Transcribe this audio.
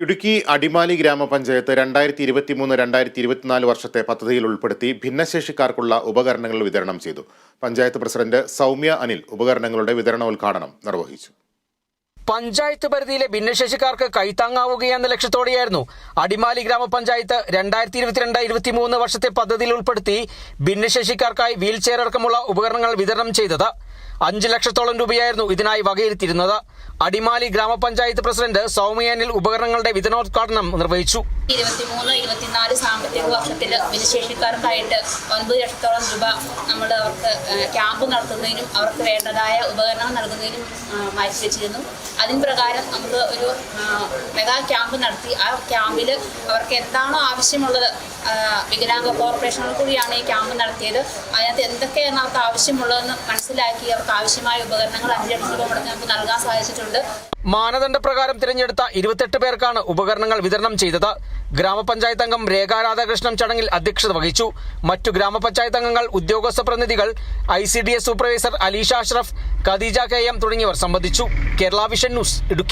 ഇടുക്കി അടിമാലി ഗ്രാമപഞ്ചായത്ത് രണ്ടായിരത്തി ഇരുപത്തി മൂന്ന് രണ്ടായിരത്തി ഇരുപത്തിനാല് വർഷത്തെ പദ്ധതിയിൽ ഉൾപ്പെടുത്തി ഭിന്നശേഷിക്കാർക്കുള്ള ഉപകരണങ്ങൾ വിതരണം ചെയ്തു. പഞ്ചായത്ത് പ്രസിഡന്റ് സൗമ്യ അനിൽ ഉപകരണങ്ങളുടെ വിതരണോദ്ഘാടനം നിർവഹിച്ചു. പഞ്ചായത്ത് പരിധിയിലെ ഭിന്നശേഷിക്കാർക്ക് കൈത്താങ്ങാവുകയെന്ന ലക്ഷ്യത്തോടെയായിരുന്നു അടിമാലി ഗ്രാമപഞ്ചായത്ത് രണ്ടായിരത്തി ഇരുപത്തിരണ്ട് ഇരുപത്തിമൂന്ന് വർഷത്തെ പദ്ധതിയിൽ ഉൾപ്പെടുത്തി ഭിന്നശേഷിക്കാർക്കായി വീൽ ചെയർ അടക്കമുള്ള ഉപകരണങ്ങൾ വിതരണം ചെയ്തത്. അഞ്ച് ലക്ഷത്തോളം രൂപയായിരുന്നു ഇതിനായി വകയിരുത്തിയിരുന്നത്. അടിമാലി ഗ്രാമപഞ്ചായത്ത് പ്രസിഡന്റ് സൗമ്യാനിൽ ഉപകരണങ്ങളുടെ വിതരണോദ്ഘാടനം നിർവഹിച്ചു. ഇരുപത്തിമൂന്ന് ഇരുപത്തിനാല് സാമ്പത്തിക വർഷത്തിൽ ഭിന്നശേഷിക്കാർക്കായിട്ട് ഒൻപത് ലക്ഷത്തോളം രൂപ നമ്മൾ അവർക്ക് ക്യാമ്പ് നടത്തുന്നതിനും അവർക്ക് വേണ്ടതായ ഉപകരണം നൽകുന്നതിനും മാറ്റിവെച്ചിരുന്നു. അതിന് പ്രകാരം നമുക്ക് ഒരു മെഗാ ക്യാമ്പ് നടത്തി. ആ ക്യാമ്പിൽ അവർക്ക് എന്താണോ ആവശ്യമുള്ളത് വികലാംഗ കോർപ്പറേഷനിൽ കൂടിയാണ് ഈ ക്യാമ്പ് നടത്തിയത്. അതിനകത്ത് എന്തൊക്കെയാണ് അവർക്ക് ആവശ്യമുള്ളതെന്ന് മനസ്സിലാക്കി അവർക്ക് ആവശ്യമായ ഉപകരണങ്ങൾ അഞ്ച് നൽകാൻ സാധിച്ചിട്ടുണ്ട് മാനദണ്ഡപ്രകാരം തിരഞ്ഞെടുത്ത ഇരുപത്തെട്ട് പേർക്കാണ് ഉപകരണങ്ങൾ വിതരണം ചെയ്തത്. ഗ്രാമപഞ്ചായത്ത് അംഗം രേഖ രാധാകൃഷ്ണൻ ചടങ്ങിൽ അധ്യക്ഷത വഹിച്ചു. മറ്റു ഗ്രാമപഞ്ചായത്ത് അംഗങ്ങൾ ഉദ്യോഗസ്ഥ പ്രതിനിധികൾ I C D S supervisor Aleesha Ashraf Khadeeja K M തുടങ്ങിയവർ സംബന്ധിച്ചു. Kerala vision news Idukki.